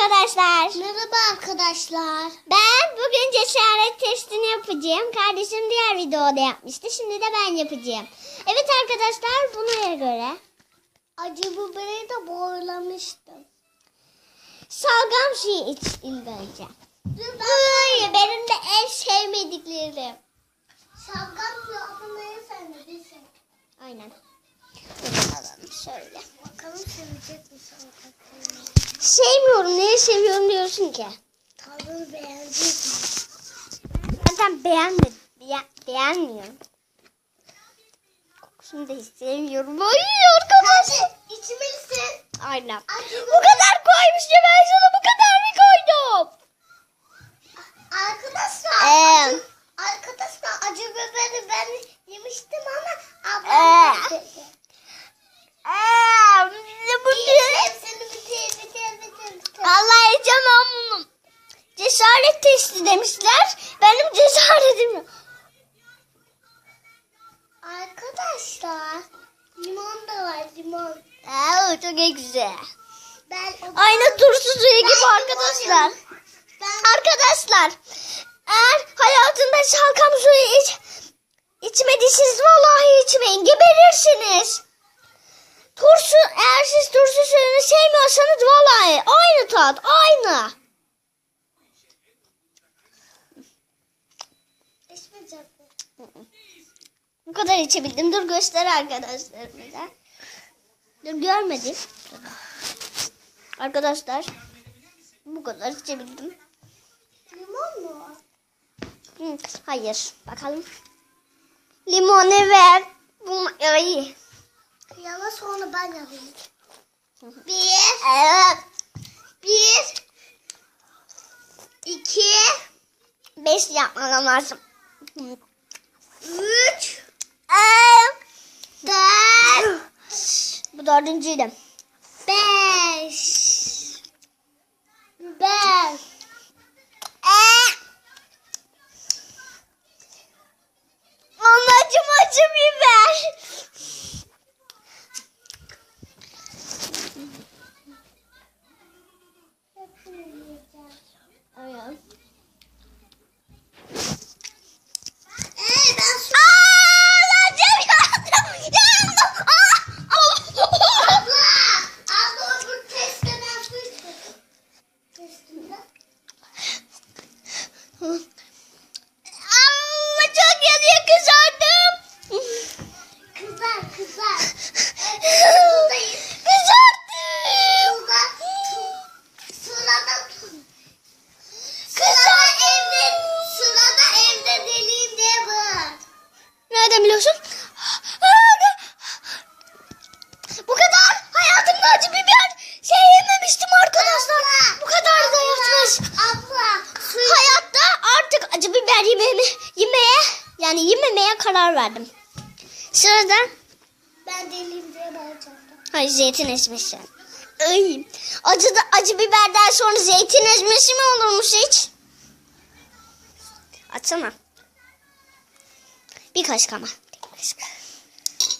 arkadaşlar. Merhaba arkadaşlar. Ben bugün cesaret testini yapacağım. Kardeşim diğer videoda yapmıştı. Şimdi de ben yapacağım. Evet arkadaşlar buna göre Acı biberi de boğulamıştım. salgam suyu iç ilk önce. Dur benim de en sevmediklerim. Şalgam yapmayı sevmediysen. Aynen. Bakalım şöyle. Bakalım sevecek misin. Sevmiyorum. Neyi seviyorum diyorsun ki? Tadını beğenecek misin? Zaten beğenmedim. Beğen, beğenmiyorum. Kokusunu da hiç sevmiyorum. Ay arkadaş. Hadi içmelisin. Aynen. Acı Bu kadar koymuş ya ben sana bu kadar mı koydum? Arkadaşlar Ee. acı, arkadaşlar acı biberi ben yemiştim ama Ee. ablam dedi. Eee bu Hepsini bitir bitir Allah yiyeceğim bunu. Cesaret testi demişler. Benim cesaretim yok. Arkadaşlar limon da var limon. Aa, çok güzel. Ben Aynı turşu suyu gibi Ben arkadaşlar. Ben Arkadaşlar eğer hayatında şalgam suyu iç, içmediyseniz vallahi içmeyin geberirsiniz. Eğer siz turşu suyunu sevmiyorsanız vallahi aynı tat aynı. Bu kadar içebildim. Dur göster arkadaşlarımıza. Dur görmedim. Arkadaşlar bu kadar içebildim. Limon mu? Hayır. Bakalım. Limonu ver. Bu ay. Yana sonra ben yapayım. Bir, Evet. bir, iki, Beş yapmam lazım. Üç, dört, Bu dördüncüydü. beş, beş. Ee, Anacım acı biber. Evet. Ee, ben su... Anacım yandım. Yandım. Aa! Abla! Abla bu testte ben su içtim. Testinde. Ama çok yanıyor kızardım. Kızar kızar. Kızardım. Sırada Sırada evde Sırada evde deliyim diye bağır. Nereden biliyorsun? Bu kadar hayatımda acı biber şey yememiştim arkadaşlar. Abla, Bu kadar da yatmış. Abla su Hayatta artık acı biber yememe, yemeye yani yememeye karar verdim. Sırada ben deliyim diye bağıracağım. hayır zeytin ezmesi. Ay, acı da acı biberden sonra zeytin ezmesi mi olurmuş hiç? Açsana. Bir kaşık ama. Bir kaşık.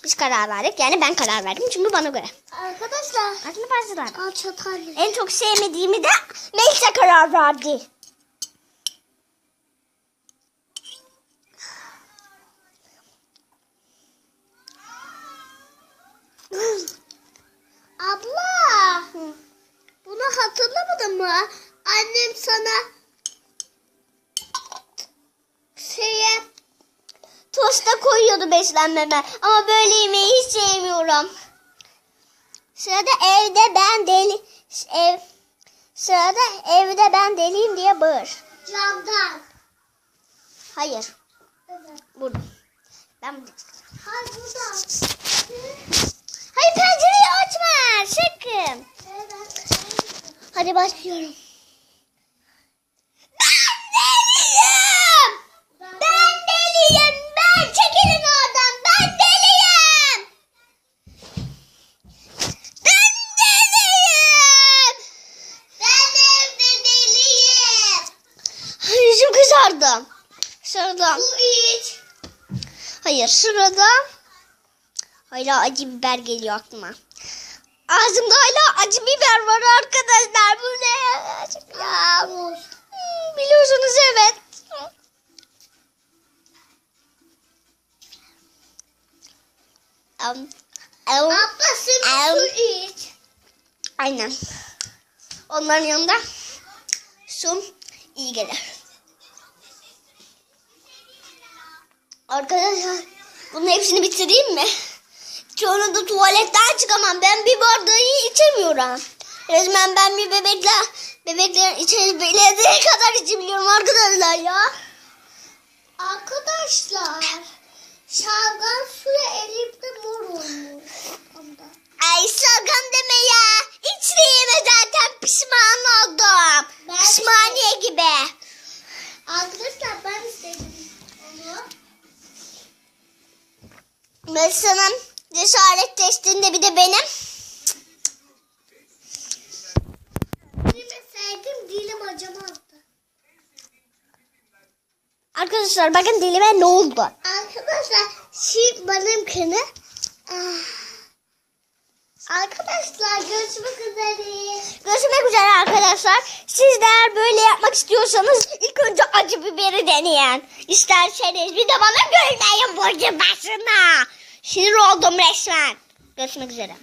Biz karar verdik. Yani ben karar verdim çünkü bana göre. Arkadaşlar. Başladı. Al çatal. En çok sevmediğimi de Melisa karar verdi. Mı? Annem sana şeye Tosta koyuyordu beslenmeme. Ama böyle yemeği hiç sevmiyorum. Sırada evde ben deli... Ev, sırada evde ben deliyim diye bağır. camdan. Hayır. Evet. Burada. Ben burada. Hayır burada. Hayır pencereyi açma. Sakın. Evet. Hadi başlıyorum. Ben deliyim. Ben deliyim. Ben çekilin oradan. Ben deliyim. Ben deliyim. Ben evde deliyim. Yüzüm kızardı. Sırada. Su iç. Hayır sırada. Hala acı biber geliyor aklıma. Ağzımda hala acı biber var arkadaşlar. Bu ne ya? Hmm, Biliyorsunuz evet. Um, um, Abla sen Em. su iç. aynen. Onların yanında su iyi gelir. Arkadaşlar bunun hepsini bitireyim mi? Sonra da tuvaletten çıkamam. Ben bir içemiyorum. Resmen ben bir bebekle bebeklerin içebildiği kadar içebiliyorum arkadaşlar ya. Arkadaşlar. Şalgam suyu elimde mor olmuş. Ay sakın deme ya. İçtiğime zaten pişman oldum. Ben Pişmaniye gibi. Arkadaşlar ben istedim onu. Mesela cesaret testinde bir de benim. Arkadaşlar bakın dilime ne oldu? Arkadaşlar şimdi benimkini ah. Arkadaşlar görüşmek üzere. Görüşmek üzere arkadaşlar. Siz de eğer böyle yapmak istiyorsanız ilk önce acı biberi deneyin. İsterseniz bir de bana gülmeyin burcu başına. Sinir oldum resmen. Görüşmek üzere.